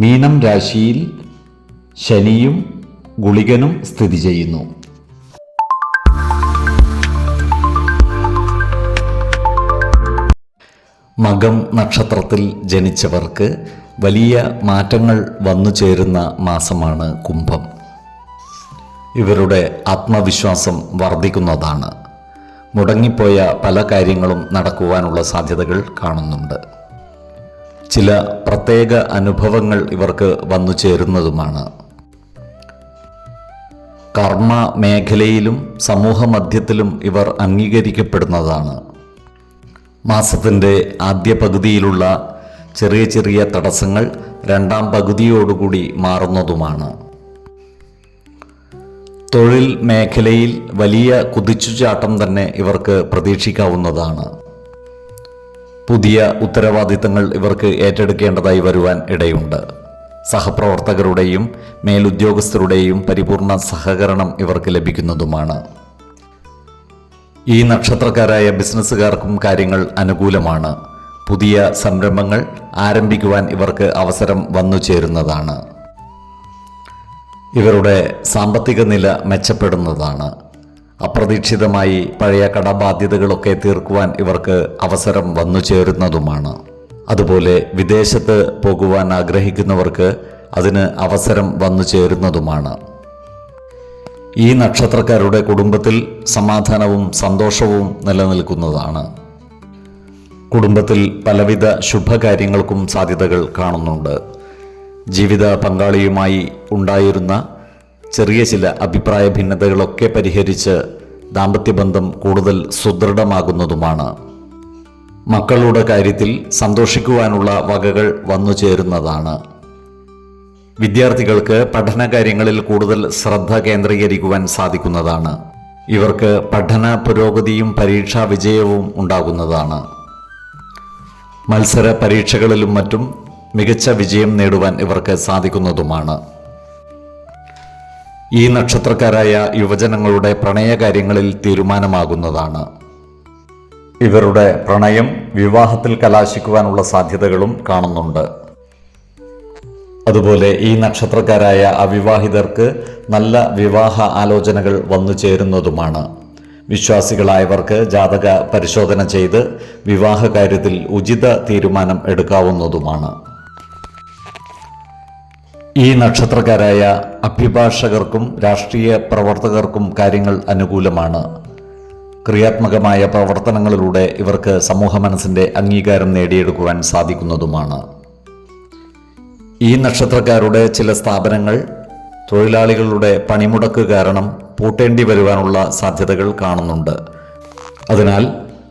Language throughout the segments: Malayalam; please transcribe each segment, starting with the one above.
മീനം രാശിയിൽ ശനിയും ഗുളികനും സ്ഥിതി ചെയ്യുന്നു. മകം നക്ഷത്രത്തിൽ ജനിച്ചവർക്ക് വലിയ മാറ്റങ്ങൾ വന്നു ചേരുന്ന മാസമാണ് കുംഭം. ഇവരുടെ ആത്മവിശ്വാസം വർദ്ധിക്കുന്നതാണ്. മുടങ്ങിപ്പോയ പല കാര്യങ്ങളും നടക്കുവാനുള്ള സാധ്യതകൾ കാണുന്നുണ്ട്. ചില പ്രത്യേക അനുഭവങ്ങൾ ഇവർക്ക് വന്നു ചേരുന്നതുമാണ്. കർമ്മ മേഖലയിലും സമൂഹ മധ്യത്തിലും ഇവർ അംഗീകരിക്കപ്പെടുന്നതാണ്. മാസത്തിന്റെ ആദ്യ പകുതിയിലുള്ള ചെറിയ ചെറിയ തടസ്സങ്ങൾ രണ്ടാം പകുതിയോടുകൂടി മാറുന്നതുമാണ്. തൊഴിൽ മേഖലയിൽ വലിയ കുതിച്ചുചാട്ടം തന്നെ ഇവർക്ക് പ്രതീക്ഷിക്കാവുന്നതാണ്. പുതിയ ഉത്തരവാദിത്തങ്ങൾ ഇവർക്ക് ഏറ്റെടുക്കേണ്ടതായി വരുവാൻ ഇടയുണ്ട്. സഹപ്രവർത്തകരുടെയും മേലുദ്യോഗസ്ഥരുടെയും പരിപൂർണ സഹകരണം ഇവർക്ക് ലഭിക്കുന്നതുമാണ്. ഈ നക്ഷത്രക്കാരായ ബിസിനസ്സുകാർക്കും കാര്യങ്ങൾ അനുകൂലമാണ്. പുതിയ സംരംഭങ്ങൾ ആരംഭിക്കുവാൻ ഇവർക്ക് അവസരം വന്നു ചേരുന്നതാണ്. ഇവരുടെ സാമ്പത്തിക നില മെച്ചപ്പെടുന്നതാണ്. അപ്രതീക്ഷിതമായി പഴയ കടബാധ്യതകളൊക്കെ തീർക്കുവാൻ ഇവർക്ക് അവസരം വന്നു ചേരുന്നതുമാണ്. അതുപോലെ വിദേശത്ത് പോകുവാൻ ആഗ്രഹിക്കുന്നവർക്ക് അതിന് അവസരം വന്നു ചേരുന്നതുമാണ്. ഈ നക്ഷത്രക്കാരുടെ കുടുംബത്തിൽ സമാധാനവും സന്തോഷവും നിലനിൽക്കുന്നതാണ്. കുടുംബത്തിൽ പലവിധ ശുഭകാര്യങ്ങൾക്കും സാധ്യതകൾ കാണുന്നുണ്ട്. ജീവിത പങ്കാളിയുമായി ഉണ്ടായിരുന്ന ചെറിയ ചില അഭിപ്രായ ഭിന്നതകളൊക്കെ പരിഹരിച്ച് ദാമ്പത്യബന്ധം കൂടുതൽ സുദൃഢമാകുന്നതുമാണ്. മക്കളുടെ കാര്യത്തിൽ സന്തോഷിക്കുവാനുള്ള വകകൾ വന്നു ചേരുന്നതാണ്. വിദ്യാർത്ഥികൾക്ക് പഠന കാര്യങ്ങളിൽ കൂടുതൽ ശ്രദ്ധ കേന്ദ്രീകരിക്കുവാൻ സാധിക്കുന്നതാണ്. ഇവർക്ക് പഠന പുരോഗതിയും പരീക്ഷാ വിജയവും ഉണ്ടാകുന്നതാണ്. മത്സര പരീക്ഷകളിലും മറ്റും മികച്ച വിജയം നേടുവാൻ ഇവർക്ക് സാധിക്കുന്നതുമാണ്. ഈ നക്ഷത്രക്കാരായ യുവജനങ്ങളുടെ പ്രണയകാര്യങ്ങളിൽ തീരുമാനമാകുന്നതാണ്. ഇവരുടെ പ്രണയം വിവാഹത്തിൽ കലാശിക്കുവാനുള്ള സാധ്യതകളും കാണുന്നുണ്ട്. അതുപോലെ ഈ നക്ഷത്രക്കാരായ അവിവാഹിതർക്ക് നല്ല വിവാഹ ആലോചനകൾ വന്നു ചേരുന്നതുമാണ്. വിശ്വാസികളായവർക്ക് ജാതക പരിശോധന ചെയ്ത് വിവാഹ കാര്യത്തിൽ ഉചിത തീരുമാനം എടുക്കാവുന്നതുമാണ്. ഈ നക്ഷത്രക്കാരായ അഭിഭാഷകർക്കും രാഷ്ട്രീയ പ്രവർത്തകർക്കും കാര്യങ്ങൾ അനുകൂലമാണ്. ക്രിയാത്മകമായ പ്രവർത്തനങ്ങളിലൂടെ ഇവർക്ക് സമൂഹ മനസ്സിന്റെ അംഗീകാരം നേടിയെടുക്കുവാൻ സാധിക്കുന്നതുമാണ്. ഈ നക്ഷത്രക്കാരുടെ ചില സ്ഥാപനങ്ങൾ തൊഴിലാളികളുടെ പണിമുടക്ക് കാരണം പൂട്ടേണ്ടി വരുവാനുള്ള സാധ്യതകൾ കാണുന്നുണ്ട്. അതിനാൽ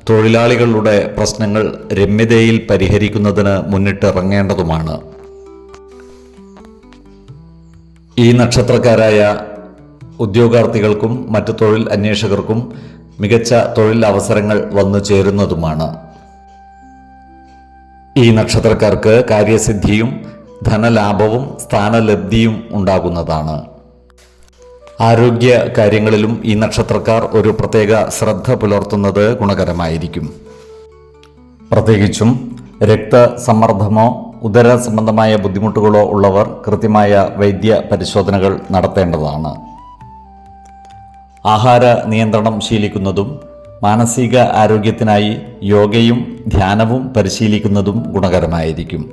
തൊഴിലാളികളുടെ പ്രശ്നങ്ങൾ രമ്യതയിൽ പരിഹരിക്കുന്നതിന് മുന്നിട്ടിറങ്ങേണ്ടതുമാണ്. ഈ നക്ഷത്രക്കാരായ ഉദ്യോഗാർത്ഥികൾക്കും മറ്റു തൊഴിൽ അന്വേഷകർക്കും മികച്ച തൊഴിൽ അവസരങ്ങൾ വന്നു ചേരുന്നതുമാണ്. ഈ നക്ഷത്രക്കാർക്ക് കാര്യസിദ്ധിയും ധനലാഭവും സ്ഥാനലബ്ധിയും ഉണ്ടാകുന്നതാണ്. ആരോഗ്യ കാര്യങ്ങളിലും ഈ നക്ഷത്രക്കാർ ഒരു പ്രത്യേക ശ്രദ്ധ പുലർത്തുന്നത് ഗുണകരമായിരിക്കും. പ്രത്യേകിച്ചും രക്തസമ്മർദ്ദമോ ഉദര സംബന്ധമായ ബുദ്ധിമുട്ടുകളോ ഉള്ളവർ കൃത്യമായ വൈദ്യ പരിശോധനകൾ നടത്തേണ്ടതാണ്. ആഹാര നിയന്ത്രണം ശീലിക്കുന്നതും മാനസിക ആരോഗ്യത്തിനായി യോഗയും ധ്യാനവും പരിശീലിക്കുന്നതും ഗുണകരമായിരിക്കും.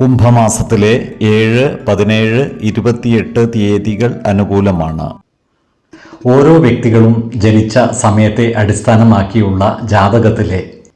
കുംഭമാസത്തിലെ ഏഴ് പതിനേഴ് ഇരുപത്തിയെട്ട് തീയതികൾ അനുകൂലമാണ്. ഓരോ വ്യക്തികളും ജനിച്ച സമയത്തെ അടിസ്ഥാനമാക്കിയുള്ള ജാതകത്തിലെ